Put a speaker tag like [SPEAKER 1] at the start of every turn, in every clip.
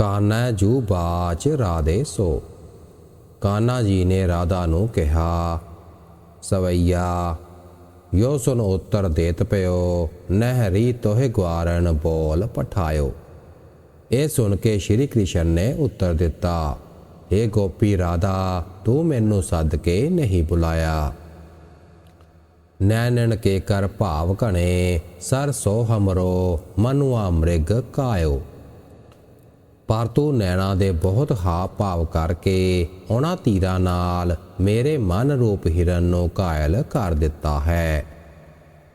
[SPEAKER 1] ਕਾਨਾ ਜੂ ਬਾਚ ਰਾਦੇ ਸੋ। ਕਾਨਾ ਜੀ ਨੇ ਰਾਧਾ ਨੂੰ ਕਿਹਾ, ਸਵਈਆ, ਯੋ ਸੁਨ ਉੱਤਰ ਦੇਤ ਪਿਓ, ਨਹਿਰੀ ਤੋਹਿ ਗਵਾਰਨ ਬੋਲ ਪਠਾਇਓ। ਇਹ ਸੁਣ ਕੇ ਸ਼੍ਰੀ ਕ੍ਰਿਸ਼ਨ ਨੇ ਉੱਤਰ ਦਿੱਤਾ ਏ ਗੋਪੀ ਰਾਧਾ, ਤੂੰ ਮੈਨੂੰ ਸੱਦ ਕੇ ਨਹੀਂ ਬੁਲਾਇਆ। ਨੈਣਨ ਕੇ ਕਰ ਭਾਵ ਘਣੇ, ਸਰ ਸੋ ਹਮਰੋ ਮਨੁਆ ਮ੍ਰਿਗ ਕਾਇਓ। ਪਰ ਤੂੰ ਨੈਣਾ ਦੇ ਬਹੁਤ ਹਾ ਭਾਵ ਕਰਕੇ ਉਹਨਾਂ ਤੀਰਾਂ ਨਾਲ ਮੇਰੇ ਮਨ ਰੂਪ ਹਿਰਨ ਨੂੰ ਕਾਇਲ ਕਰ ਦਿੱਤਾ ਹੈ।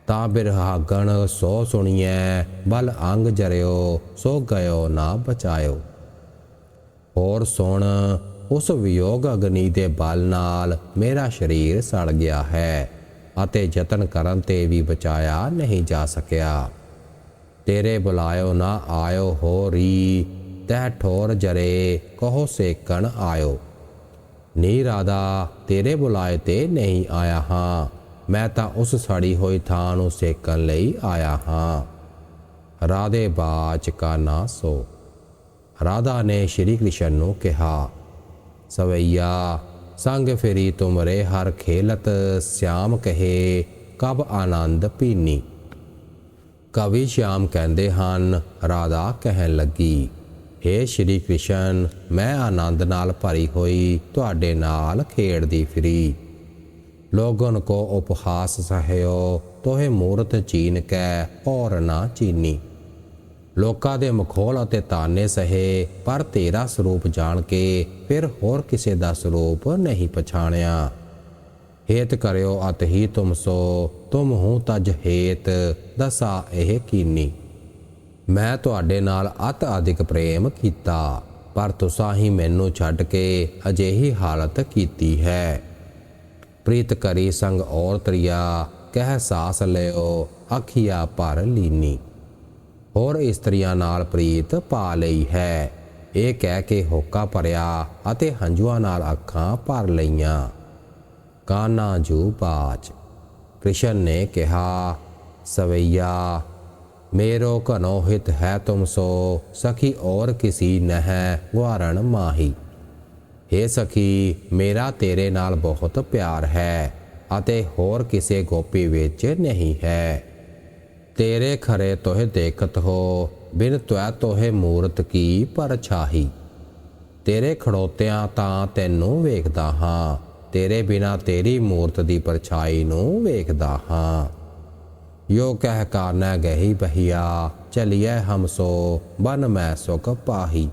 [SPEAKER 1] ਤਾਂ ਬਿਰਹਾਗਣ ਸੋ ਸੁਣੀਐ, ਬਲ ਅੰਗ ਜਰਿਓ, ਸੋ ਗਇਓ ਨਾ ਬਚਾਇਓ। ਹੋਰ ਸੁਣ, ਉਸ ਵਿਯੋਗ ਅਗਨੀ ਦੇ ਬਲ ਨਾਲ ਮੇਰਾ ਸਰੀਰ ਸੜ ਗਿਆ ਹੈ ਅਤੇ ਯਤਨ ਕਰਨ ਤੇ ਵੀ ਬਚਾਇਆ ਨਹੀਂ ਜਾ ਸਕਿਆ। ਤੇਰੇ ਬੁਲਾਇਓ ਨਾ ਆਇਓ ਹੋ ਤਹਿ ਠੋਰ ਜਰੇ, ਕਹੋ ਸੇਕਣ ਆਇਓ। ਨੀ ਰਾਧਾ, ਤੇਰੇ ਬੁਲਾਏ ਤੇ ਨਹੀਂ ਆਇਆ ਹਾਂ। ਮੈਂ ਤਾਂ ਉਸ ਸੜੀ ਹੋਈ ਥਾਂ ਨੂੰ ਸੇਕਣ ਲਈ ਆਇਆ ਹਾਂ। ਰਾਧੇ ਬਾਚ ਕਾ ਨਾ ਸੋ। ਰਾਧਾ ਨੇ ਸ਼੍ਰੀ ਕ੍ਰਿਸ਼ਨ ਨੂੰ ਕਿਹਾ, ਸਵਈਆ, ਸੰਗ ਫੇਰੀ ਤੁਮਰੇ ਹਰ ਖੇਲਤ, ਸਿਆਮ ਕਹੇ, ਕਬ ਆਨੰਦ ਪੀਨੀ? ਕਵੀ ਸ਼ਿਆਮ ਕਹਿੰਦੇ ਹਨ, ਰਾਧਾ ਕਹਿਣ ਲੱਗੀ हे ਸ਼੍ਰੀ ਕ੍ਰਿਸ਼ਨ, ਮੈਂ ਆਨੰਦ ਨਾਲ ਭਰੀ ਹੋਈ ਤੁਹਾਡੇ ਨਾਲ ਖੇਡਦੀ ਫਿਰੀ। ਲੋਗਨ ਕੋ ਉਪਹਾਸ ਸਹਿਓ, ਤੋਹੇ ਮੂਰਤ ਚੀਨ ਕੈ ਔਰ ਨਾ ਚੀਨੀ। ਲੋਕਾਂ ਦੇ ਮਖੌਲ ਅਤੇ ਤਾਨੇ ਸਹੇ, ਪਰ ਤੇਰਾ ਸਰੂਪ ਜਾਣ ਕੇ ਫਿਰ ਹੋਰ ਕਿਸੇ ਦਾ ਸਰੂਪ ਨਹੀਂ ਪਛਾਣਿਆ। ਹੇਤ ਕਰਿਓ ਅਤ ਹੀ ਤੁਮ ਸੋ, ਤੁਮ ਹੂੰ ਤਜ ਹੇਤ, ਦਸਾ ਇਹ ਕੀਨੀ ਮੈਂ ਤੁਹਾਡੇ ਨਾਲ ਅਤ ਅਧਿਕ ਪ੍ਰੇਮ ਕੀਤਾ, ਪਰ ਤੁਸਾਂ ਹੀ ਮੈਨੂੰ ਛੱਡ ਕੇ ਅਜਿਹੀ ਹਾਲਤ ਕੀਤੀ ਹੈ। ਪ੍ਰੀਤ ਕਰੀ ਸੰਗ ਔਰ ਤਰੀਆ, ਕਹਿ ਸਾਸ ਲਿਓ, ਅੱਖੀਆ ਭਰ ਲੀਨੀ। ਹੋਰ ਇਸਤਰੀਆਂ ਨਾਲ ਪ੍ਰੀਤ ਪਾ ਲਈ ਹੈ। ਇਹ ਕਹਿ ਕੇ ਹੋਕਾ ਭਰਿਆ ਅਤੇ ਹੰਝੂਆਂ ਨਾਲ ਅੱਖਾਂ ਭਰ ਲਈਆਂ। ਕਾਨਾ ਜੂ ਬਾਚ ਕ੍ਰਿਸ਼ਨ ਨੇ ਕਿਹਾ, ਸਵਈਆ ਮੇਰੋ ਘਨੋ ਹਿਤ ਹੈ ਤੁਮ ਸੋ, ਸਖੀ ਔਰ ਕਿਸੀ ਨਹਿ ਗੁਆਰਣ ਮਾਹੀ। हे ਸਖੀ, ਮੇਰਾ ਤੇਰੇ ਨਾਲ ਬਹੁਤ ਪਿਆਰ ਹੈ, ਅਤੇ ਹੋਰ ਕਿਸੇ ਗੋਪੀ ਵਿੱਚ ਨਹੀਂ ਹੈ। ਤੇਰੇ ਖਰੇ ਤੋਹਿ ਦੇਖਤ ਹੋ, ਬਿਨ ਤੁਐ ਤੋਹਿ ਮੂਰਤ ਕੀ ਪਰਛਾਹੀ ਤੇਰੇ ਖੜੋਤਿਆਂ ਤਾਂ ਤੈਨੂੰ ਵੇਖਦਾ ਹਾਂ, ਤੇਰੇ ਬਿਨਾ ਤੇਰੀ ਮੂਰਤ ਦੀ ਪਰਛਾਈ ਨੂੰ ਵੇਖਦਾ ਹਾਂ। ਯੋ ਕਹਿ ਕਾਰਨਾ ਗਹੀ ਬਹੀਆ, ਚਲਿਐ ਹਮ ਸੋ, ਬਨ ਮੈਂ ਸੁਖ ਪਾਹੀ।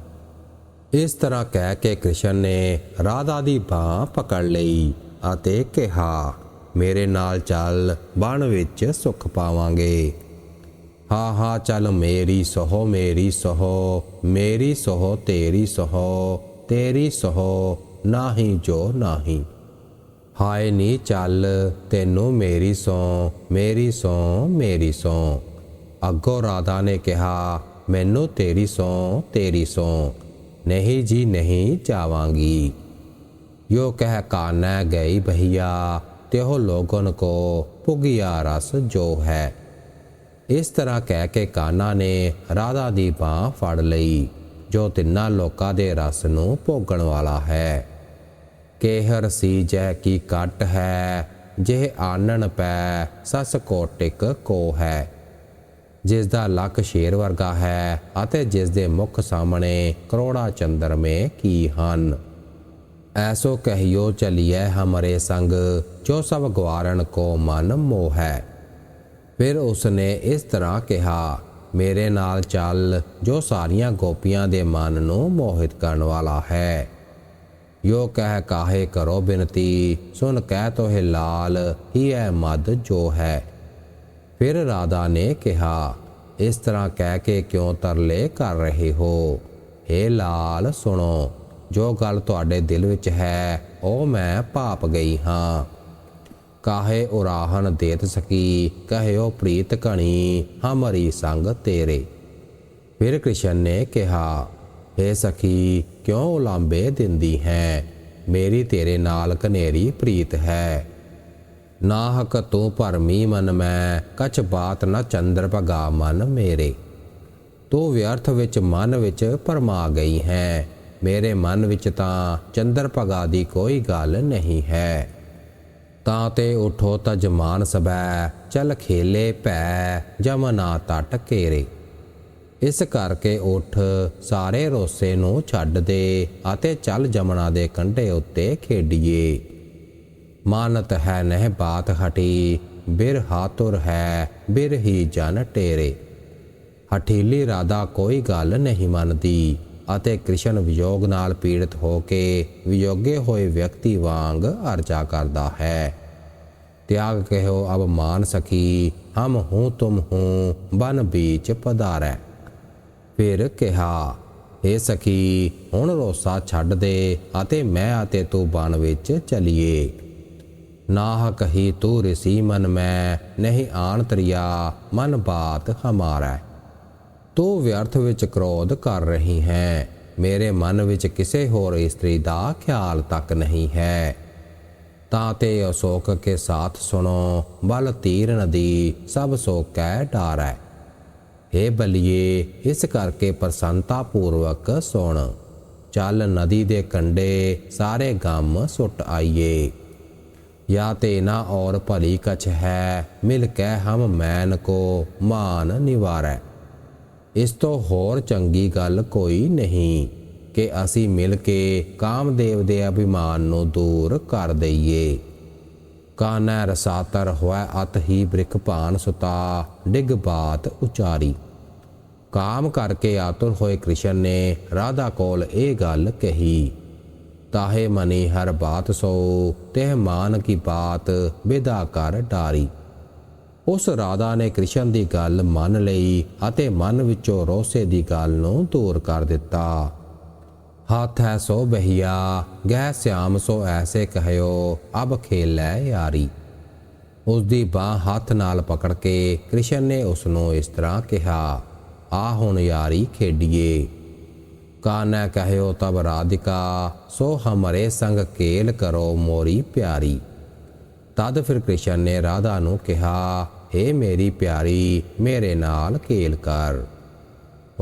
[SPEAKER 1] ਇਸ ਤਰ੍ਹਾਂ ਕਹਿ ਕੇ ਕ੍ਰਿਸ਼ਨ ਨੇ ਰਾਧਾ ਦੀ ਬਾਹ ਪਕੜ ਲਈ ਅਤੇ ਕਿਹਾ, ਮੇਰੇ ਨਾਲ ਚੱਲ, ਬਣ ਵਿੱਚ ਸੁਖ ਪਾਵਾਂਗੇ। ਹਾ ਹਾ, ਚੱਲ ਮੇਰੀ ਸਹੋ ਮੇਰੀ ਸਹੋ ਮੇਰੀ ਸਹੋ, ਤੇਰੀ ਸਹੋ ਤੇਰੀ ਸਹੋ, ਨਾਹੀ ਜੋ ਨਾਹੀ। ਹਾਏ ਨੀ ਚੱਲ, ਤੈਨੂੰ ਮੇਰੀ ਸੋ ਮੇਰੀ ਸੋ ਮੇਰੀ ਸੋ ਅੱਗੋਂ ਰਾਧਾ ਨੇ ਕਿਹਾ, ਮੈਨੂੰ ਤੇਰੀ ਸੋ ਤੇਰੀ ਸੋ ਨਹੀਂ ਜੀ ਨਹੀਂ ਜਾਵਾਂਗੀ। ਯੋ ਕਹਿ ਕਾਨਾ ਗਈ ਭਈਆ ਤਿਹੋ ਲੋਗਨ ਕੋ ਪੁਗਿਆ ਰਸ ਜੋ ਹੈ। ਇਸ ਤਰ੍ਹਾਂ ਕਹਿ ਕੇ ਕਾਨਾ ਨੇ ਰਾਧਾ ਦੀ ਬਾਹ ਫੜ ਲਈ, ਜੋ ਤਿੰਨਾਂ ਲੋਕਾਂ ਦੇ ਰਸ ਨੂੰ ਭੋਗਣ ਵਾਲਾ ਹੈ। ਕੇਹਰ ਸੀ ਜੈ ਕੀ ਕਟ ਹੈ, ਜਿਹ ਆਨਣ ਪੈ ਸਸ ਕੋਟਿਕ ਕੋ ਹੈ। ਜਿਸ ਦਾ ਲੱਕ ਸ਼ੇਰ ਵਰਗਾ ਹੈ ਅਤੇ ਜਿਸ ਦੇ ਮੁਖ ਸਾਹਮਣੇ ਕਰੋੜਾ ਚੰਦਰਮੇ ਕੀ ਹਨ। ਐਸੋ ਕਹਿਓ ਚਲੀਐ ਹਮਰੇ ਸੰਗ, ਜੋ ਸਭ ਗਵਾਰਨ ਕੋ ਮਨ ਮੋਹ ਹੈ। ਫਿਰ ਉਸਨੇ ਇਸ ਤਰ੍ਹਾਂ ਕਿਹਾ, ਮੇਰੇ ਨਾਲ ਚੱਲ, ਜੋ ਸਾਰੀਆਂ ਗੋਪੀਆਂ ਦੇ ਮਨ ਨੂੰ ਮੋਹਿਤ ਕਰਨ ਵਾਲਾ ਹੈ। ਯੋ ਕਹਿ ਕਾਹੇ ਕਰੋ ਬਿਨਤੀ, ਸੁਨ ਕਹਿ ਤੋਹਿ ਲਾਲ, ਹੀ ਹੈ ਮਦ ਜੋ ਹੈ। ਫਿਰ ਰਾਧਾ ਨੇ ਕਿਹਾ, ਇਸ ਤਰ੍ਹਾਂ ਕਹਿ ਕੇ ਕਿਉਂ ਤਰਲੇ ਕਰ ਰਹੇ ਹੋ? ਏ ਲਾਲ, ਸੁਣੋ, ਜੋ ਗੱਲ ਤੁਹਾਡੇ ਦਿਲ ਵਿੱਚ ਹੈ, ਉਹ ਮੈਂ ਭਾਪ ਗਈ ਹਾਂ। ਕਾਹੇ ਉਰਾਹਨ ਦੇਤ ਸਕੀ, ਕਹਿਓ ਪ੍ਰੀਤ ਕਣੀ ਹਮਰੀ ਸੰਗ ਤੇਰੇ। ਫਿਰ ਕ੍ਰਿਸ਼ਨ ਨੇ ਕਿਹਾ हे ਸਖੀ, ਕਿਉਂ ਉਲਾਂਬੇ ਦਿੰਦੀ ਹੈ? ਮੇਰੀ ਤੇਰੇ ਨਾਲ ਕਨੇਰੀ ਪ੍ਰੀਤ ਹੈ। ਨਾਹਕ, ਤੂੰ ਭਰਮੀ ਮਨ ਮੈਂ, ਕਛ ਬਾਤ ਨ ਚੰਦਰ ਭਗਾ ਮਨ ਮੇਰੇ। ਤੂੰ ਵਿਅਰਥ ਵਿੱਚ ਮਨ ਵਿੱਚ ਪਰਮਾ ਗਈ ਹੈ। ਮੇਰੇ ਮਨ ਵਿੱਚ ਤਾਂ ਚੰਦਰ ਭਗਾ ਦੀ ਕੋਈ ਗੱਲ ਨਹੀਂ ਹੈ। ਤਾਂ ਤੇ ਉਠੋ ਤਜਮਾਨ ਸਬੈ ਚਲ ਖੇਲੇ ਭੈ ਜਮਨਾ ਤਟ ਕੇਰੇ ਇਸ ਕਰਕੇ ਉਠ ਸਾਰੇ ਰੋਸੇ ਨੂੰ ਛੱਡ ਦੇ ਅਤੇ ਚੱਲ ਜਮਨਾ ਦੇ ਕੰਢੇ ਉੱਤੇ ਖੇਡੀਏ ਮਾਨਤ ਹੈ ਨਹਿ ਬਾਤ ਹਟੀ ਬਿਰ ਹਾਤੁਰ ਹੈ ਬਿਰ ਹੀ ਜਨ ਟੇਰੇ ਹਠੀਲੀ ਰਾਧਾ ਕੋਈ ਗੱਲ ਨਹੀਂ ਮੰਨਦੀ ਅਤੇ ਕ੍ਰਿਸ਼ਨ ਵਿਯੋਗ ਨਾਲ ਪੀੜਿਤ ਹੋ ਕੇ ਵਿਯੋਗੇ ਹੋਏ ਵਿਅਕਤੀ ਵਾਂਗ ਅਰਜ਼ਾ ਕਰਦਾ ਹੈ त्याग कहो अब मान सखी हम हूँ तुम हूँ बन बीच पधारै ਫਿਰ ਕਿਹਾ ਏ ਸਖੀ, ਹੁਣ ਰੋਸਾ ਛੱਡ ਦੇ ਅਤੇ ਮੈਂ ਅਤੇ ਤੂੰ ਬਨ ਵਿੱਚ ਚਲੀਏ। ਨਾਹ ਕਹੀ ਤੂੰ ਰਿਸੀ ਮਨ ਮੈਂ, ਨਹੀਂ ਆਣ ਤਰੀਆ, ਮਨ ਬਾਤ ਹਮਾਰਾ। ਤੂੰ ਵਿਅਰਥ ਵਿੱਚ ਕ੍ਰੋਧ ਕਰ ਰਹੀ ਹੈ, ਮੇਰੇ ਮਨ ਵਿੱਚ ਕਿਸੇ ਹੋਰ ਇਸਤਰੀ ਦਾ ਖਿਆਲ ਤੱਕ ਨਹੀਂ ਹੈ। ਤਾਂ ਤੇ ਅਸ਼ੋਕ ਕੇ ਸਾਥ ਸੁਣੋ, ਬਲ ਤੀਰ ਨਦੀ ਸਭ ਸੋ ਕੈ ਡਾਰੈ। ਏ ਬਲੀਏ ਇਸ ਕਰਕੇ ਪ੍ਰਸੰਤਾ ਪੂਰਵਕ ਸੁਣ ਚੱਲ ਨਦੀ ਦੇ ਕੰਡੇ ਸਾਰੇ ਗਮ ਸੁੱਟ ਆਈਏ या तेना और भली कछ है मिल के हम मैन को मान निवारै ਇਸ ਤੋਂ ਹੋਰ ਚੰਗੀ ਗੱਲ ਕੋਈ ਨਹੀਂ ਕਿ ਅਸੀਂ ਮਿਲ ਕੇ ਕਾਮਦੇਵ ਦੇ ਅਭਿਮਾਨ ਨੂੰ ਦੂਰ ਕਰ ਦਈਏ ਕਾਨੈ ਰਸਾਤਰ ਹੋਇ ਅਤ ਹੀ ਬ੍ਰਿਖ ਭਾਨ ਸੁਤਾ, ਡਿਗ ਬਾਤ ਉਚਾਰੀ। ਕਾਮ ਕਰਕੇ ਆਤੁਰ ਹੋਏ ਕ੍ਰਿਸ਼ਨ ਨੇ ਰਾਧਾ ਕੋਲ ਇਹ ਗੱਲ ਕਹੀ, ਤਾਹੇ ਮਨੀ ਹਰ ਬਾਤ ਸੋ, ਤਹਿ ਮਾਨ ਕੀ ਬਾਤ ਵਿਦਾ ਕਰ ਡਾਰੀ। ਉਸ ਰਾਧਾ ਨੇ ਕ੍ਰਿਸ਼ਨ ਦੀ ਗੱਲ ਮੰਨ ਲਈ ਅਤੇ ਮਨ ਵਿੱਚੋਂ ਰੋਸੇ ਦੀ ਗੱਲ ਨੂੰ ਦੂਰ ਕਰ ਦਿੱਤਾ। ਹੱਥ ਹੈ ਸੋ ਬਹੀਆ ਗਹਿ ਸਿਆਮ ਸੋ ਐਸੇ ਕਹਿਓ, ਅਬ ਖੇਲੈ ਯਾਰੀ। ਉਸ ਦੀ ਬਾਹ ਹੱਥ ਨਾਲ ਪਕੜ ਕੇ ਕ੍ਰਿਸ਼ਨ ਨੇ ਉਸ ਨੂੰ ਇਸ ਤਰ੍ਹਾਂ ਕਿਹਾ, ਆ ਹੁਣ ਯਾਰੀ ਖੇਡੀਏ। ਕਾਨੈ ਕਹਿਓ ਤਬ ਰਾਧਿਕਾ, ਸੋ ਹਮਰੇ ਸੰਗ ਕੇਲ ਕਰੋ ਮੋਰੀ ਪਿਆਰੀ। ਤਦ ਫਿਰ ਕ੍ਰਿਸ਼ਨ ਨੇ ਰਾਧਾ ਨੂੰ ਕਿਹਾ हे ਮੇਰੀ ਪਿਆਰੀ, ਮੇਰੇ ਨਾਲ ਖੇਲ ਕਰ।